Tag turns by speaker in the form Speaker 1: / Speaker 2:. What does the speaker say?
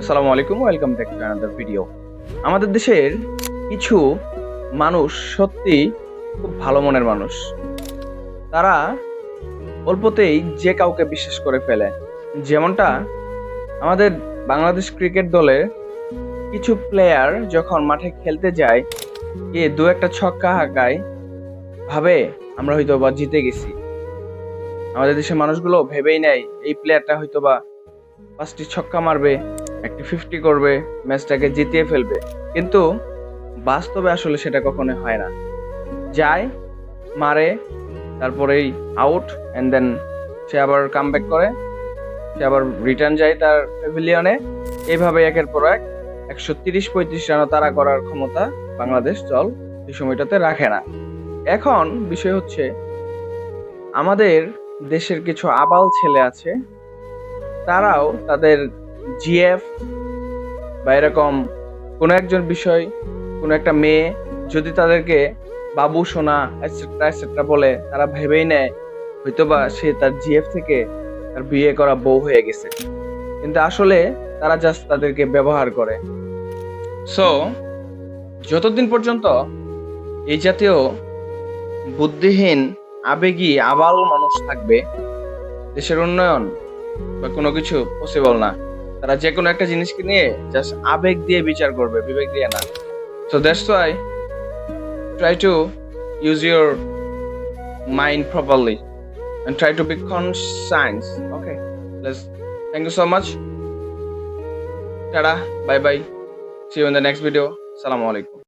Speaker 1: আসসালামু আলাইকুম welcome back to another video আমাদের দেশের কিছু মানুষ সত্যি খুব ভালো মনের মানুষ। তারা অল্পতেই যে কাউকে বিশ্বাস করে ফেলে। যেমনটা আমাদের বাংলাদেশ ক্রিকেট দলের কিছু প্লেয়ার যখন মাঠে খেলতে যায়, এ দু একটা ছক্কা হাঁকায় ভাবে, আমরা হয়তো বা জিতে গেছি। আমাদের দেশের মানুষগুলো ভেবেই নেয়, এই প্লেয়ারটা হয়তো বা পাঁচটি ছক্কা মারবে। একটি ফিফটি করবে ম্যাচটাকে জিতিয়ে ফেলবে। কিন্তু বাস্তবে আসলে সেটা কখনো হয় না। যায়, মারে তারপরেই আউট অ্যান্ড দেন সে আবার কাম করে। সে আবার রিটার্ন যায় তার প্যাভিলিয়নে এইভাবে একের পর এক একশো তিরিশ পঁয়ত্রিশ রানও তারা করার ক্ষমতা বাংলাদেশ দল এই সময়টাতে রাখে না। এখন বিষয় হচ্ছে, আমাদের দেশের কিছু আবাল ছেলে আছে, তারাও তাদের জিএফ বা এরকম কোনো একজন বিষয়, কোনো একটা মেয়ে যদি তাদেরকে বাবু, সোনা এটসেট্রা এটসেট্রা বলে, তারা ভেবেই নেয়, হয়তোবা সে তার জিএফ থেকে তার বিয়ে করা বউ হয়ে গেছে। কিন্তু আসলে তারা জাস্ট তাদেরকে ব্যবহার করে। সো যতদিন পর্যন্ত এই জাতীয় বুদ্ধিহীন, আবেগী, আবাল মানুষ থাকবে, দেশের উন্নয়ন বা কোনো কিছু পসিবল না। তারা যে কোনো একটা জিনিসকে নিয়ে জাস্ট আবেগ দিয়ে বিচার করবে, বিবেক দিয়ে না। তো that's I try to use your mind properly and try to be con conscience okay thank you so much tata bye bye see you in the next video সালামু আলাইকুম